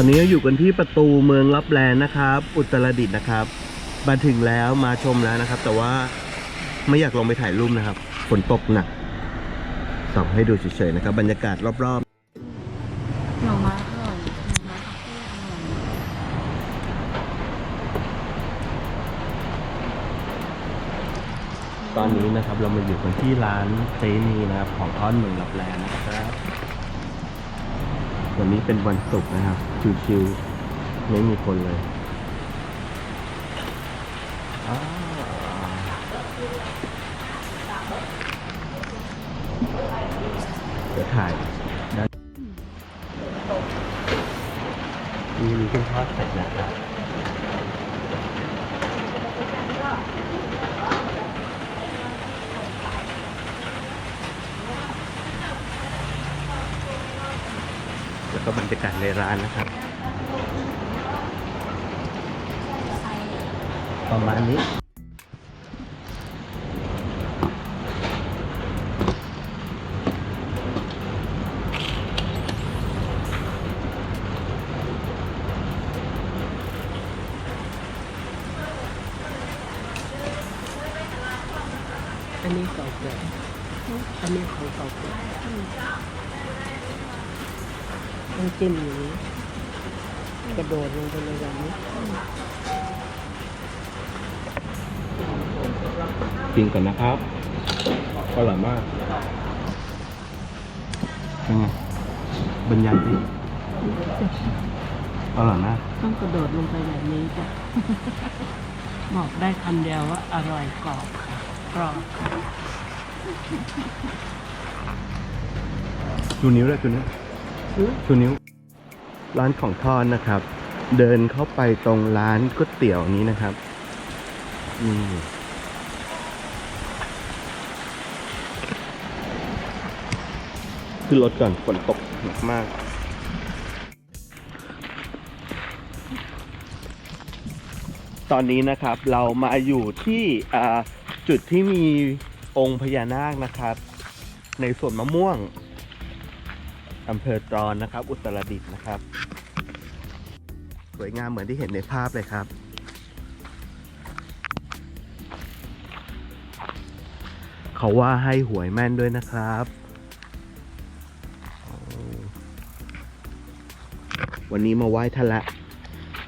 อนนี้อยู่กันที่ประตูเมืองลับแลนะครับ อุตรดิตถ์นะครับ มาถึงแล้วมาชมแล้วนะครับ แต่ว่าไม่อยากลงไปถ่ายรูปนะครับฝนตกหนักส่องให้ดูเฉยๆนะครับ บรรยากาศรอบหน่อไม้อร่อยหนมาเฟ่อร่อยๆตอนนี้นะครับเรามาอยู่กันที่ร้านเซนีนะครับของทอดเมืองลับแลนะครับ วันนี้เป็นวันศุกร์นะครับ ชิวๆไม่มีคนเลยเดี๋ยวถ่ายด้านนี่มีเครื่องทอดเสร็จนะครับ แล้วก็บรรยากาศ ในร้านนะครับ ประมาณนี้อันนี้เก่าแก่อันนี้ของเก่าแก่ต้องจิ้มอย่างนี้กระ โดดลงไปเลยแบบนี้กินก่อนนะครับอร่อยมากเป็นไงบรรยายดิอร่อยมากต้องกระโดดลงไปแบบนี้จ้ะ บอกได้คำเดียวว่าอร่อยกรอบค่ะกรอบค่ะชูนิ้วเลยชูนิ้วชูนิ้วร้านของทอดนะครับ เดินเข้าไปตรงร้านก๋วยเตี๋ยวนี้นะครับอืมขึ้นรถก่อนฝนตกหนักมาก ตอนนี้นะครับเรามาอยู่ที่จุดที่มีองค์พญานาคนะครับ ในสวนมะม่วงอำเภอตรอนนะครับ อุตรดิตถ์นะครับ สวยงามเหมือนที่เห็นในภาพเลยครับ เขาว่าให้หวยแม่นด้วยนะครับ วันนี้มาไหว้ท่านละ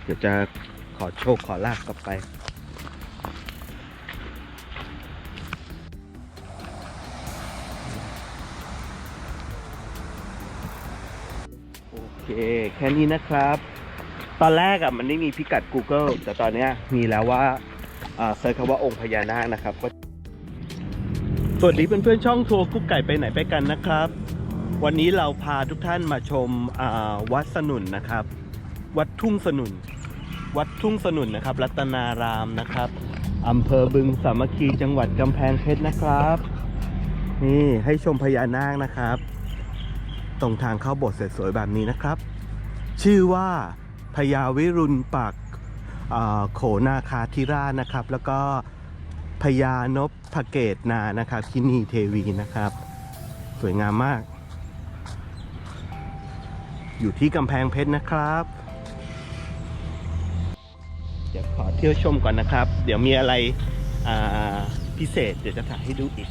เดี๋ยวจะขอโชคขอลาบกลับไปโอเคแค่นี้นะครับ ตอนแรกอะมันไม่มีพิกัด Google แต่ตอนเนี้ยมีแล้วว่าอ่าเซิร์ชคำว่าองค์พญานาคนะครับก็สวัสดีเพื่อนๆช่องทัวร์กุ๊กไก่ไปไหนไปกันนะครับ วันนี้เราพาทุกท่านมาชมอ่าวัดสนุนนะครับ วัดทุ่งสนุน วัดทุ่งสนุนนะครับ รัตนารามนะครับอำเภอบึงสามัคคีจังหวัดกำแพงเพชรนะครับ นี่ให้ชมพญานาคนะครับ ตรงทางเข้าโบสถ์สวยๆแบบนี้นะครับ ชื่อว่า พญาวิรุณปากโขนาคาธิราชนะครับ แล้วก็พญานพพเกตนานะครับคินีเทวีนะครับ สวยงามมาก อยู่ที่กำแพงเพชรนะครับ เดี๋ยวขอเที่ยวชมก่อนนะครับ เดี๋ยวมีอะไรพิเศษเดี๋ยวจะถ่ายให้ดูอีก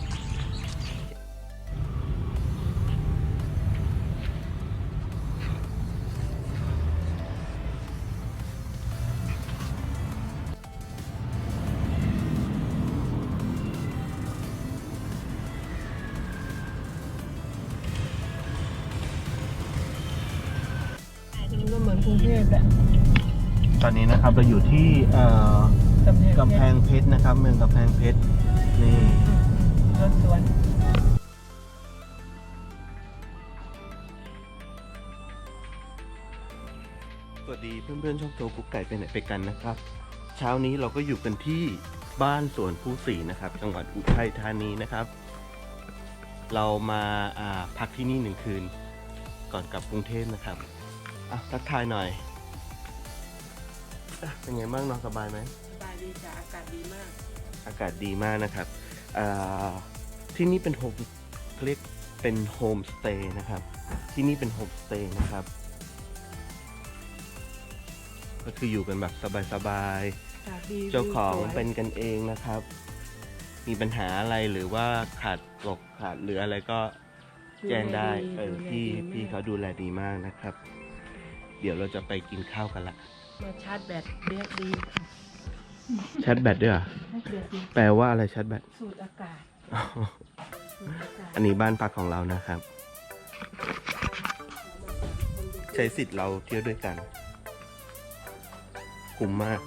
อนกรุงเทพแหละตอนนี้นะครับเราอยู่ที่เอ่อกำแพงกำแพงเพชรนะครับ เมืองกำแพงเพชรนี่รถสวนสวัสดีเพื่อนๆช่องโทรกุ๊กไก่ไปไหนไปกันนะครับ เช้านี้เราก็อยู่กันที่บ้านสวนภูสีนะครับ จังหวัดอุทัยธานีนะครับ เรามาอ่าพักที่นี่หนึ่งคืน ก่อนกลับกรุงเทพนะครับอะทักทายหน่อยอะ เป็นไงบ้างนอนสบายไหมสบายดีจ้ะอากาศดีมาก อากาศดีมากนะครับอ่าที่นี่เป็นโฮมเขาเรียกเป็นโฮมสเตย์นะครับ ที่นี่เป็นโฮมสเตย์นะครับ ก็คืออยู่กันแบบสบายอากาศดีๆ เจ้าของวิวสวยเป็นกันเองนะครับ มีปัญหาอะไรหรือว่าขาดตกขาดหรืออะไรก็ แจ้งได้ เออ พี่ พี่เขาดูแลดีมากนะครับ เดี๋ยวเราจะไปกินข้าวกันละ มาชาร์จแบตเรียกดีค่ะชาร์จแบตด้วยเหรอให้เดือดดีแปลว่าอะไรชาร์จแบต สูดอากาศสูดอากาศอันนี้บ้านพักของเรานะครับ ใช้สิทธิ์เราเที่ยวด้วยกัน คุ้มมาก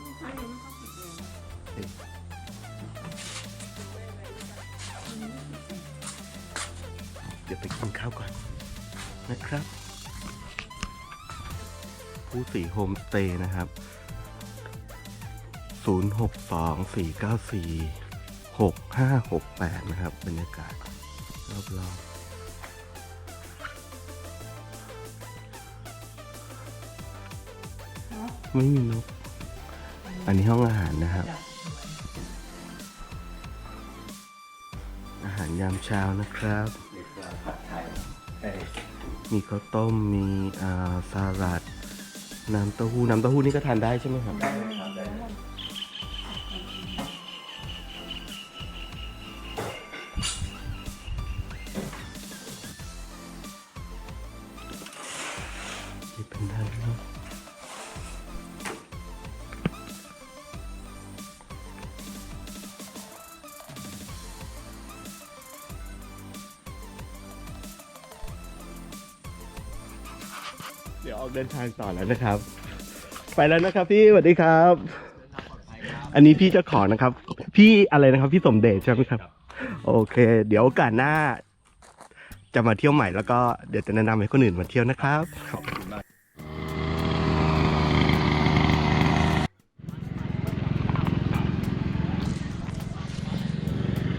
เดี๋ยวไปกินข้าวก่อนนะครับ ผู้สีโฮมสเตย์นะครับ 0624946568 นะครับ บรรยากาศรอบๆไม่มีนก อันนี้ห้องอาหารนะครับ อาหารยามเช้านะครับ มีข้าวต้ม มีอ่าสลัด น้ำเต้าหู้น้ำเต้าหู้นี่ก็ทานได้ใช่ไหมครับ ออกเดินทางต่อแล้วนะครับ ไปแล้วนะครับพี่สวัสดีครับ อันนี้พี่เจะขอนะครับ พี่อะไรนะครับ พี่สมเด็จใช่ไหมครับ โอเค เดี๋ยวโอกาสหน้า จะมาเที่ยวใหม่แล้วก็เดี๋ยวจะแนะนำให้คนอื่นมาเที่ยวนะครับ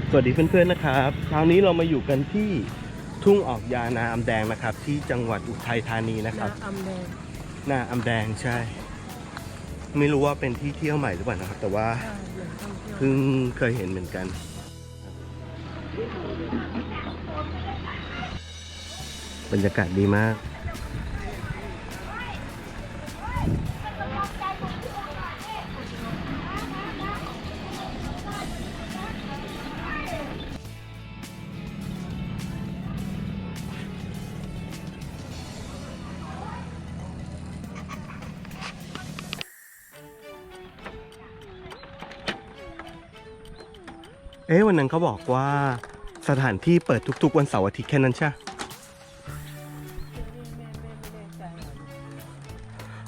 สวัสดีเพื่อนๆนะครับเช้านี้เรามาอยู่กันที่ ทุ่งออกยานาอำแดงนะครับ ที่จังหวัดอุทัยธานีนะครับน้ำอำแดงหน้าอำแดงใช่ ไม่รู้ว่าเป็นที่เที่ยวใหม่หรือเปล่านะครับ แต่ว่าใช่เหมือนท่องเที่ยวเพิ่งเคยเห็นเหมือนกันบรรยากาศดีมาก นั้นเขาบอกว่าสถานที่เปิดทุกๆ วันเสาร์อาทิตย์แค่นั้นใช่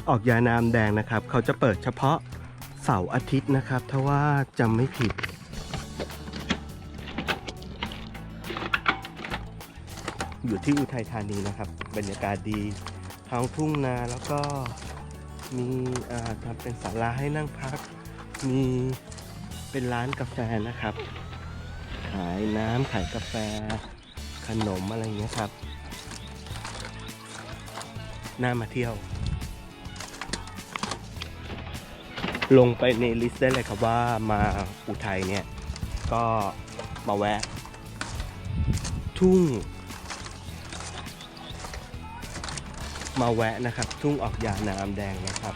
ออกยานามแดงนะครับ เขาจะเปิดเฉพาะเสาร์อาทิตย์นะครับ ถ้าว่าจำไม่ผิด อยู่ที่อุทัยธานีนะครับ บรรยากาศดีท้องทุ่งนาแล้วก็มีอ่าทำเป็นศาลาให้นั่งพัก มีเป็นร้านกาแฟนะครับายน้ำขายกาแฟ ขนมอะไรอย่างเงี้ยครับ น่ามาเที่ยว ลงไปในลิสต์ได้เลยครับว่ามาอุทัยเนี่ย ก็มาแวะ ทุ่ง มาแวะนะครับ ทุ่งออกยาน้ำแดงนะครับ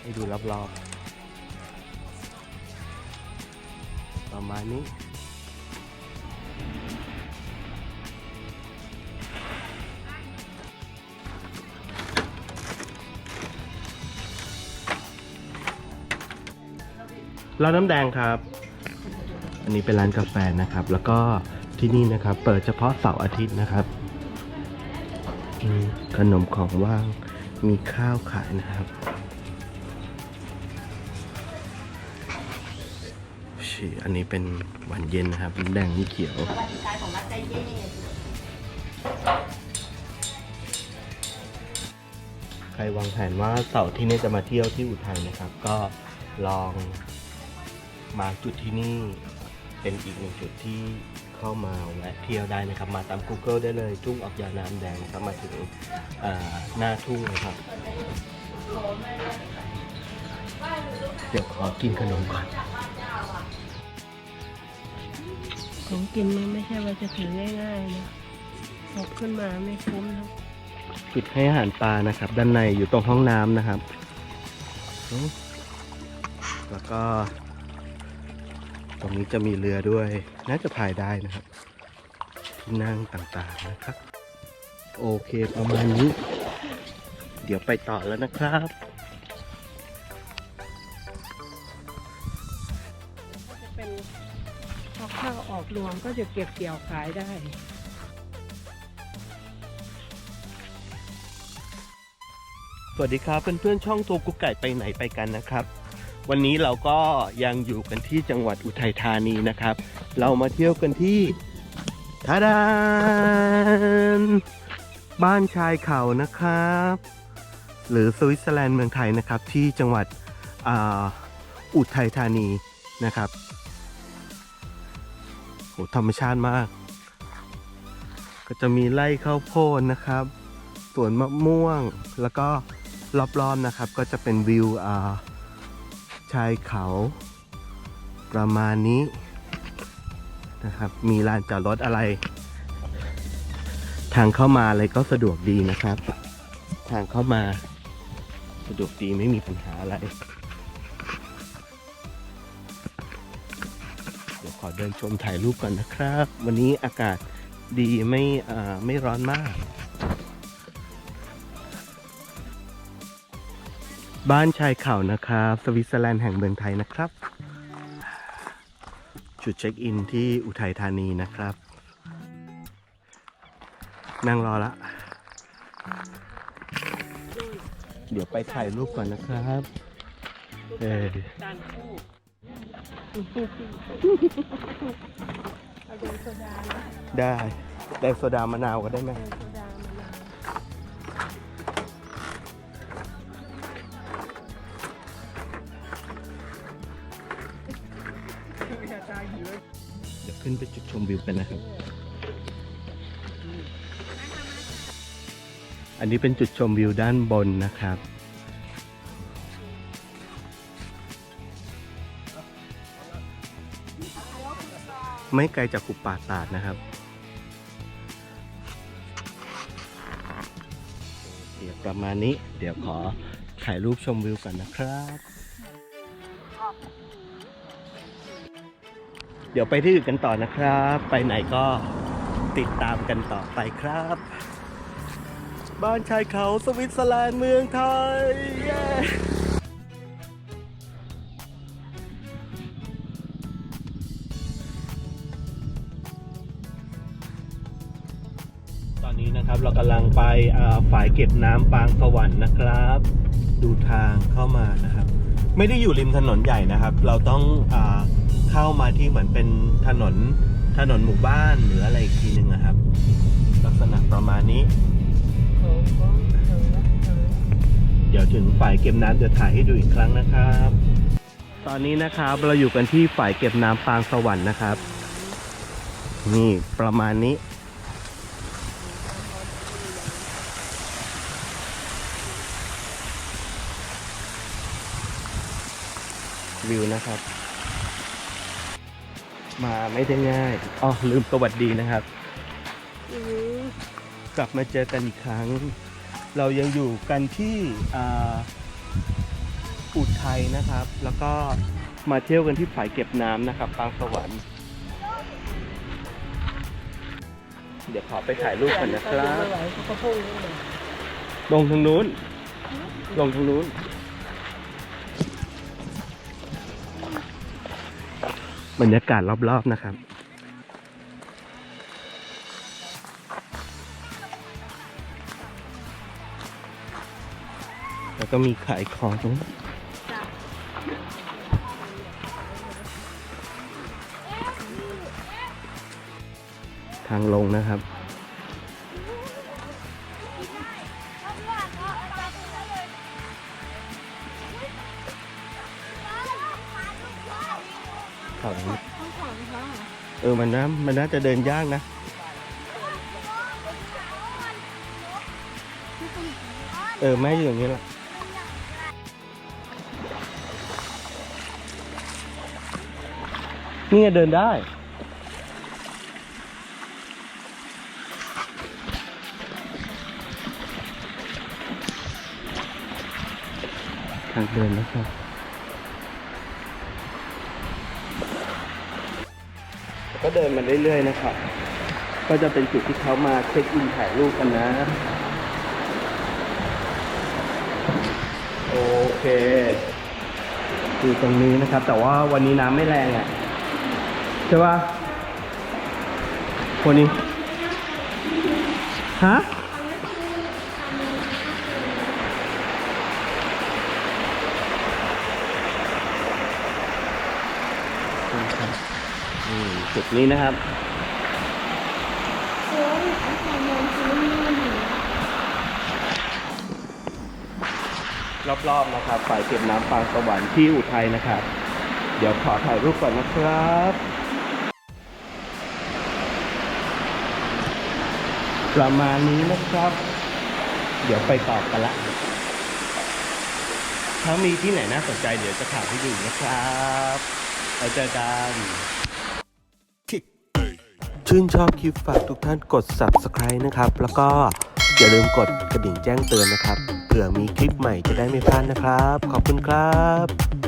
ให้ดูรอบๆประมาณนี้ ร้านน้ำแดงครับ อันนี้เป็นร้านกาแฟนะครับ แล้วก็ที่นี่นะครับ เปิดเฉพาะเสาร์อาทิตย์นะครับมีขนมของว่าง มีข้าวขายนะครับชิอันนี้เป็นหวานเย็นนะครับน้ำแดงนี่เขียว ใครวางแผนว่าเสาร์ที่นี้จะมาเที่ยวที่อุทัยนะครับ ก็ลอง มาจุดที่นี่เป็นอีกหนึ่งจุดที่เข้ามาแวะเที่ยวได้นะครับ มาตาม Google ได้เลยทุ่งออกยาน้ำแดงนะครับมาถึงอ่าหน้าทุ่งนะครับ เดี๋ยวขอกินขนมก่อนของกินมันไม่ใช่ว่าจะถือง่ายๆนะพกขึ้นมาไม่คุ้มนะจุดให้อาหารปลานะครับ ด้านในอยู่ตรงห้องน้ำนะครับ แล้วก็ ตรงนี้จะมีเรือด้วย น่าจะพายได้นะครับ ที่นั่งต่างๆนะครับ โอเคประมาณนี้ เดี๋ยวไปต่อแล้วนะครับจะเป็นพอข้าวออกรวงก็จะเก็บเกี่ยวขายได้สวัสดีครับเพื่อนๆช่องตัวกุ๊กไก่ไปไหนไปกันนะครับ วันนี้เราก็ยังอยู่กันที่จังหวัดอุทัยธานีนะครับ เรามาเที่ยวกันที่ทาดานบ้านชายเขานะครับ หรือสวิตเซอร์แลนด์เมืองไทยนะครับ ที่จังหวัดอ,อุทัยธานีนะครับโหธรรมชาติมาก ก็จะมีไร่ข้าวโพดนะครับสวนมะม่วงแล้วก็รอบๆนะครับ ก็จะเป็นวิวอ่า ชายเขา ประมาณนี้นะครับ มีลานจอดรถอะไร ทางเข้ามาอะไรก็สะดวกดีนะครับ ทางเข้ามาสะดวกดีไม่มีปัญหาอะไร เดี๋ยวขอเดินชมถ่ายรูปก่อนนะครับ วันนี้อากาศดีไม่ไม่ร้อนมาก บ้านชายเขานะครับ สวิตเซอร์แลนด์แห่งเมืองไทยนะครับ จุดเช็คอินที่อุทัยธานีนะครับ นั่งรอละ เดี๋ยวไปถ่ายรูปก่อนนะครับเออได้ ได้โซดามะนาวก็ได้ไหม ขึ้นไปจุดชมวิวกันนะครับ อันนี้เป็นจุดชมวิวด้านบนนะครับ ไม่ไกลจากขุบป่าตาดนะครับเดี๋ยวประมาณนี้ เดี๋ยวขอถ่ายรูปชมวิวกันนะครับ ดี๋ยวไปที่อื่นกันต่อนะครับ ไปไหนก็ติดตามกันต่อไปครับ บ้านชายเขาสวิตเซอร์แลนด์เมืองไทยเย้ตอนนี้นะครับเรากำลังไปฝ่ายเก็บน้ำปางสวรรค์นะครับ ดูทางเข้ามานะครับ ไม่ได้อยู่ริมถนนใหญ่นะครับ เราต้องอ เข้ามาที่เหมือนเป็นถนนถนนหมู่บ้านหรืออะไรอีกทีหนึ่งนะครับ ลักษณะประมาณนี้ เดี๋ยวถึงฝ่ายเก็บน้ำจะถ่ายให้ดูอีกครั้งนะครับ ตอนนี้นะครับเราอยู่กันที่ฝ่ายเก็บน้ำปางสวรรค์นะครับ นี่ประมาณนี้วิวนะครับ มาไม่ได้ง่ายอ๋อลืมสวัสดีนะครับอืมกลับมาเจอกันอีกครั้ง เรายังอยู่กันที่อ่าอุทัยนะครับ แล้วก็มาเที่ยวกันที่ฝ่ายเก็บน้ำนะครับปางสวรรค์ เดี๋ยวขอไปถ่ายรูปกันนะครับไม่ไหวเขาก็พุ่งเลยลงทางนู้น ลงทางนู้น บรรยากาศรอบๆนะครับ แล้วก็มีขายของตรงทางลงนะครับ เขาเออมันนะมันน่าจะเดินยากนะ เออแม่อยู่อย่างนี้แหละนี่ไงเดินได้างเดินนะครับ ก็เดินมาเรื่อยๆนะครับ ก็จะเป็นจุดที่เขามาเช็คอินถ่ายรูปกันนะ โอเคอยู่ตรงนี้นะครับ แต่ว่าวันนี้น้ำไม่แรงอะใช่ปะวันนี้ฮะ จุดนี้นะครับรอบๆนะครับฝ่ายเก็บน้ำปางสวรรค์ที่อุทัยนะครับ เดี๋ยวขอถ่ายรูปก่อนนะครับประมาณนี้นะครับ เดี๋ยวไปต่อกันละ ถ้ามีที่ไหนน่าสนใจเดี๋ยวจะถ่ายให้ดูนะครับแล้วเจอกัน ชื่นชอบคลิปฝากทุกท่านกด subscribe นะครับ แล้วก็อย่าลืมกดกระดิ่งแจ้งเตือนนะครับ เผื่อมีคลิปใหม่จะได้ไม่พลาดนะครับ ขอบคุณครับ